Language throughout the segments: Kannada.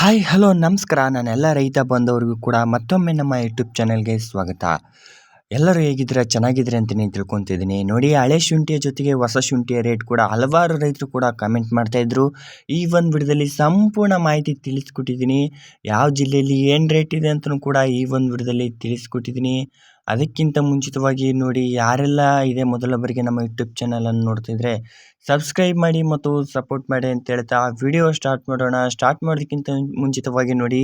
ಹಾಯ್, ಹಲೋ, ನಮಸ್ಕಾರ. ನಾನೆಲ್ಲ ರೈತ ಬಂದವರಿಗೂ ಕೂಡ ಮತ್ತೊಮ್ಮೆ ನಮ್ಮ ಯೂಟ್ಯೂಬ್ ಚಾನಲ್ಗೆ ಸ್ವಾಗತ. ಎಲ್ಲರೂ ಹೇಗಿದ್ರೆ ಚೆನ್ನಾಗಿದ್ರೆ ಅಂತಲೇ ತಿಳ್ಕೊತಿದ್ದೀನಿ. ನೋಡಿ, ಹಳೆ ಶುಂಠಿಯ ಜೊತೆಗೆ ಹೊಸ ಶುಂಠಿಯ ರೇಟ್ ಕೂಡ ಹಲವಾರು ರೈತರು ಕೂಡ ಕಮೆಂಟ್ ಮಾಡ್ತಾಯಿದ್ರು ಈ ಒಂದು ವಿಡಿಯೋದಲ್ಲಿ ಸಂಪೂರ್ಣ ಮಾಹಿತಿ ತಿಳಿಸ್ಕೊಟ್ಟಿದ್ದೀನಿ. ಯಾವ ಜಿಲ್ಲೆಯಲ್ಲಿ ಏನು ರೇಟ್ ಇದೆ ಅಂತಲೂ ಕೂಡ ಈ ಒಂದು ವಿಡಿಯೋದಲ್ಲಿ ತಿಳಿಸ್ಕೊಟ್ಟಿದ್ದೀನಿ. ಅದಕ್ಕಿಂತ ಮುಂಚಿತವಾಗಿ ನೋಡಿ ಯಾರೆಲ್ಲ ಇದೆ ಮೊದಲ ಬಾರಿಗೆ ನಮ್ಮ ಯೂಟ್ಯೂಬ್ ಚಾನಲನ್ನು ನೋಡ್ತಿದ್ರೆ ಸಬ್ಸ್ಕ್ರೈಬ್ ಮಾಡಿ ಮತ್ತು ಸಪೋರ್ಟ್ ಮಾಡಿ ಅಂತ ಹೇಳ್ತಾ ವಿಡಿಯೋ ಸ್ಟಾರ್ಟ್ ಮಾಡೋಣ. ಸ್ಟಾರ್ಟ್ ಮಾಡೋದಕ್ಕಿಂತ ಮುಂಚಿತವಾಗಿ ನೋಡಿ,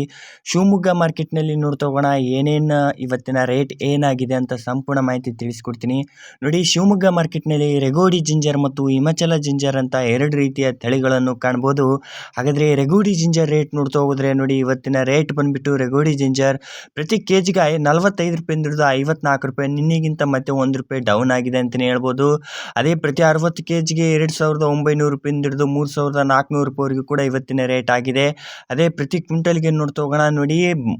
ಶಿವಮೊಗ್ಗ ಮಾರ್ಕೆಟ್ನಲ್ಲಿ ನೋಡ್ತಾ ಹೋಗೋಣ. ಏನೇನು ಇವತ್ತಿನ ರೇಟ್ ಏನಾಗಿದೆ ಅಂತ ಸಂಪೂರ್ಣ ಮಾಹಿತಿ ತಿಳಿಸ್ಕೊಡ್ತೀನಿ. ನೋಡಿ, ಶಿವಮೊಗ್ಗ ಮಾರ್ಕೆಟ್ನಲ್ಲಿ ರೆಗೋಡಿ ಜಿಂಜರ್ ಮತ್ತು ಹಿಮಾಚಲ ಜಿಂಜರ್ ಅಂತ ಎರಡು ರೀತಿಯ ತಳಿಗಳನ್ನು ಕಾಣ್ಬೋದು. ಹಾಗಾದರೆ ರೆಗೋಡಿ ಜಿಂಜರ್ ರೇಟ್ ನೋಡ್ತಾ ಹೋದರೆ ನೋಡಿ, ಇವತ್ತಿನ ರೇಟ್ ಬಂದುಬಿಟ್ಟು ರೆಗೋಡಿ ಜಿಂಜರ್ ಪ್ರತಿ ಕೆ ಜಿಗೆ ನಲವತ್ತೈದು ರೂಪಾಯಿಂದ ಹಿಡಿದು ಐವತ್ನಾಲ್ಕು ರೂಪಾಯಿ, ನಿನ್ನೆಗಿಂತ ಮತ್ತೆ ಒಂದು ರೂಪಾಯಿ ಡೌನ್ ಆಗಿದೆ ಅಂತಲೇ ಹೇಳ್ಬೋದು. ಅದೇ ಪ್ರತಿ ಅರವತ್ತು ಕೆ ಜಿಗೆ ಎರಡು ಸಾವಿರದ ಒಂಬೈನೂರು ರೂಪಾಯಿಂದ ಹಿಡಿದು ಮೂರು ಸಾವಿರದ ನಾಲ್ಕುನೂರು ರೂಪಾಯಿವರೆಗೂ ಕೂಡ ಇವತ್ತಿನ ರೇಟ್ ಆಗಿದೆ. ಅದೇ ಪ್ರತಿ ಕ್ವಿಂಟಲ್ಗೆ ನೋಡ್ತಾ ಹೋಗೋಣ. ನೋಡಿ,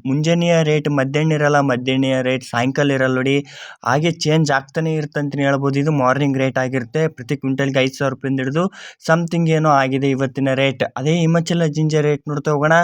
ಮುಂಜಾನೆಯ ರೇಟ್ ಮಧ್ಯಾಹ್ನ ಇರಲ್ಲ ಮಧ್ಯಾಹ್ನ ರೇಟ್ ಸಾಯಂಕಾಲ ಇರಲ್ಲ ನೋಡಿ. ಹಾಗೆ ಚೇಂಜ್ ಆಗ್ತಾನೆ ಇರುತ್ತೆ ಅಂತಲೇ ಹೇಳ್ಬೋದು. ಇದು ಮಾರ್ನಿಂಗ್ ರೇಟ್ ಆಗಿರುತ್ತೆ. ಪ್ರತಿ ಕ್ವಿಂಟಲ್ಗೆ ಐದು ಸಾವಿರ ರೂಪಾಯಿಂದ ಹಿಡಿದು ಸಮಥಿಂಗ್ ಏನೋ ಆಗಿದೆ ಇವತ್ತಿನ ರೇಟ್ ಅದೇ ಹಿಮಾಚಲ ಜಿಂಜರ್ ರೇಟ್ ನೋಡ್ತಾ ಹೋಗೋಣ.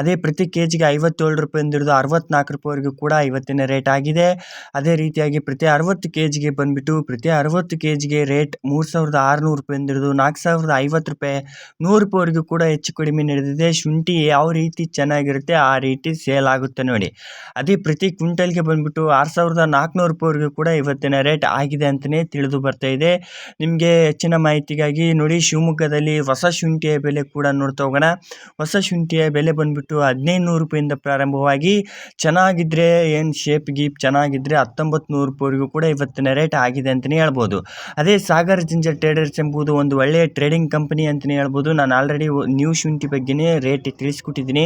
ಅದೇ ಪ್ರತಿ ಕೆ ಜಿಗೆ ಐವತ್ತೇಳು ರೂಪಾಯಿಂದ ಹಿಡಿದು ಅರವತ್ನಾಲ್ಕು ರೂಪಾಯಿವರೆಗೂ ಕೂಡ ಇವತ್ತಿನ ರೇಟ್ ಆಗಿದೆ. ಅದೇ ರೀತಿಯಾಗಿ ಪ್ರತಿ ಅರವತ್ತು ಕೆ ಜಿಗೆ ಬಂದುಬಿಟ್ಟು ಪ್ರತಿ ಅರವತ್ತು ಕೆ ಜಿಗೆ ರೇಟ್ ಮೂರು ಸಾವಿರದ ಆರುನೂರು ರೂಪಾಯಿಂದ ಹಿಡಿದು ನಾಲ್ಕು ಸಾವಿರದ ಐವತ್ತು ರೂಪಾಯಿ. ನೂರು ರೂಪಾಯಿವರೆಗೂ ಕೂಡ ಹೆಚ್ಚು ಕಡಿಮೆ ನಡೆದಿದೆ. ಶುಂಠಿ ಯಾವ ರೀತಿ ಚೆನ್ನಾಗಿರುತ್ತೆ ಆ ರೀತಿ ಸೇಲ್ ಆಗುತ್ತೆ ನೋಡಿ. ಅದೇ ಪ್ರತಿ ಕ್ವಿಂಟಲ್ಗೆ ಬಂದುಬಿಟ್ಟು ಆರು ಸಾವಿರದ ನಾಲ್ಕುನೂರು ರೂಪಾಯಿವರೆಗೂ ಕೂಡ ಇವತ್ತಿನ ರೇಟ್ ಆಗಿದೆ ಅಂತಲೇ ತಿಳಿದು ಬರ್ತಾ ಇದೆ. ನಿಮಗೆ ಹೆಚ್ಚಿನ ಮಾಹಿತಿಗಾಗಿ ನೋಡಿ ಶಿವಮೊಗ್ಗದಲ್ಲಿ ಹೊಸ ಶುಂಠಿಯ ಬೆಲೆ ಕೂಡ ನೋಡ್ತಾ ಹೋಗೋಣ. ಹೊಸ ಶುಂಠಿಯ ಬೆಲೆ ಬಂದುಬಿಟ್ಟು ಹದಿನೈದು ನೂರು ರೂಪಾಯಿಂದ ಪ್ರಾರಂಭವಾಗಿ ಚೆನ್ನಾಗಿದ್ದರೆ ಏನು ಶೇಪ್ ಗೀಪ್ ಚೆನ್ನಾಗಿದ್ದರೆ ಹತ್ತೊಂಬತ್ತು ನೂರು ರೂಪಾಯಿವರೆಗೂ ಕೂಡ ಇವತ್ತಿನ ರೇಟ್ ಆಗಿದೆ ಅಂತಲೇ ಹೇಳ್ಬೋದು. ಅದೇ ಸಾಗರ್ ಜಿಂಜರ್ ಟ್ರೇಡರ್ಸ್ ಎಂಬುದು ಒಂದು ಒಳ್ಳೆಯ ಟ್ರೇಡಿಂಗ್ ಕಂಪನಿ ಅಂತಲೇ ಹೇಳ್ಬೋದು. ನಾನು ಆಲ್ರೆಡಿ ನ್ಯೂ ಶುಂಠಿ ಬಗ್ಗೆನೇ ರೇಟ್ ತಿಳಿಸ್ಕೊಟ್ಟಿದ್ದೀನಿ.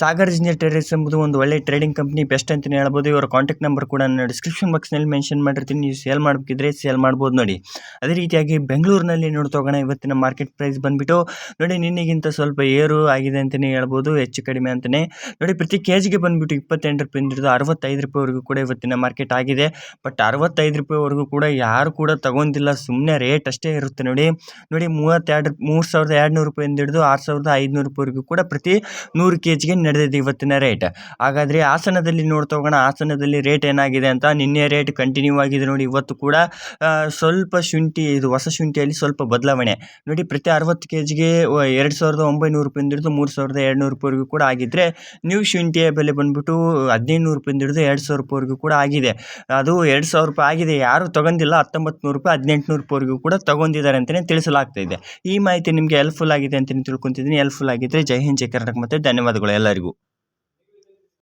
ಸಾಗರ್ ಜಿಂಜರ್ ಟ್ರೇಡರ್ಸ್ ಎಂಬುದು ಒಂದು ಒಳ್ಳೆಯ ಟ್ರೇಡಿಂಗ್ ಕಂಪನಿ ಬೆಸ್ಟ್ ಅಂತಲೇ ಹೇಳ್ಬೋದು. ಇವರ ಕಾಂಟ್ಯಾಕ್ಟ್ ನಂಬರ್ ಕೂಡ ನಾನು ಡಿಸ್ಕ್ರಿಪ್ಷನ್ ಬಾಕ್ಸ್ನಲ್ಲಿ ಮೆನ್ಷನ್ ಮಾಡಿರ್ತೀನಿ. ನೀವು ಸೇಲ್ ಮಾಡಬೇಕಿದ್ರೆ ಸೇಲ್ ಮಾಡ್ಬೋದು ನೋಡಿ. ಅದೇ ರೀತಿಯಾಗಿ ಬೆಂಗಳೂರಿನಲ್ಲಿ ನೋಡ್ತೋಗೋಣ ಇವತ್ತಿನ ಮಾರ್ಕೆಟ್ ಪ್ರೈಸ್ ಬಂದುಬಿಟ್ಟು ನೋಡಿ ನಿನ್ನೆಗಿಂತ ಸ್ವಲ್ಪ ಏರು ಆಗಿದೆ ಅಂತಲೇ ಹೇಳ್ಬೋದು. ಹೆಚ್ಚು ಕಡಿಮೆ ಅಂತಲೇ ನೋಡಿ ಪ್ರತಿ ಕೆ ಜಿಗೆ ಬಂದುಬಿಟ್ಟು ಇಪ್ಪತ್ತೆಂಟು ರೂಪಾಯಿಂದ ಹಿಡಿದು ಅರವತ್ತೈದು ರೂಪಾಯಿವರೆಗೂ ಕೂಡ ಇವತ್ತಿನ ಮಾರ್ಕೆಟ್ ಆಗಿದೆ. ಬಟ್ ಅರವತ್ತೈದು ರೂಪಾಯಿವರೆಗೂ ಕೂಡ ಯಾರು ಕೂಡ ತಗೊಂಡಿಲ್ಲ. ಸುಮ್ಮನೆ ರೇಟ್ ಅಷ್ಟೇ ಇರುತ್ತೆ ನೋಡಿ. ನೋಡಿ ಮೂವತ್ತೆರಡು, ಮೂರು ಸಾವಿರದ ಎರಡು ನೂರು ರೂಪಾಯಿಂದ ಹಿಡಿದು ಆರು ಸಾವಿರದ ಐದುನೂರು ರೂಪಾಯಿವರೆಗೂ ಕೂಡ ಪ್ರತಿ ನೂರು ಕೆ ಜಿಗೆ ನಡೆದಿದೆ ಇವತ್ತಿನ ರೇಟ್. ಹಾಗಾದರೆ ಹಾಸನದಲ್ಲಿ ನೋಡ್ತಾ ಹೋಗೋಣ. ಹಾಸನದಲ್ಲಿ ರೇಟ್ ಏನಾಗಿದೆ ಅಂತ ನಿನ್ನೆ ರೇಟ್ ಕಂಟಿನ್ಯೂ ಆಗಿದೆ ನೋಡಿ. ಇವತ್ತು ಕೂಡ ಸ್ವಲ್ಪ ಶುಂಠಿ, ಇದು ಹೊಸ ಶುಂಠಿಯಲ್ಲಿ ಸ್ವಲ್ಪ ಬದಲಾವಣೆ. ನೋಡಿ ಪ್ರತಿ ಅರವತ್ತು ಕೆ ಜಿಗೆ ಎರಡು ಸಾವಿರದ ಒಂಬೈನೂರು ರೂಪಾಯಿಂದ ಹಿಡಿದು ಮೂರು ಸಾವಿರದ ಎರಡುನೂರು ರೂಪಾಯಿವರೆಗೂ ಕೂಡ ಆಗಿದ್ದರೆ ನ್ಯೂ ಶುಂಠಿಯ ಬೆಲೆ ಬಂದುಬಿಟ್ಟು ಹದಿನೈದು ನೂರು ರೂಪಾಯಿಂದ ಹಿಡಿದು ಎರಡು ಸಾವಿರ ರೂಪಾಯಿವರೆಗೂ ಕೂಡ ಆಗಿದೆ. ಅದು ಎರಡು ಸಾವಿರ ರೂಪಾಯಿ ಆಗಿದೆ. ಯಾರು ತಗೊಂಡಿಲ್ಲ. ಹತ್ತೊಂಬತ್ತು ನೂರು ರೂಪಾಯಿ ಹದಿನೆಂಟು ನೂರು ಕೂಡ ತಗೊಂಡಿದ್ದಾರೆ ಅಂತಲೇ ತಿಳಿಸಲಾಗ್ತಾ ಇದೆ. ಈ ಮಾಹಿತಿ ನಿಮಗೆ ಹೆಲ್ಪ್ಫುಲ್ ಆಗಿದೆ ಅಂತಲೇ ತಿಳ್ಕೊತಿದ್ದೀನಿ. ಹೆಲ್ಪ್ಫುಲ್ ಆಗಿದ್ದರೆ ಜೈ ಹಿಂದ್, ಜೈ ಕರ್ನಾಟಕ ಮತ್ತು ಧನ್ಯವಾದಗಳು ಎಲ್ಲರಿಗೂ.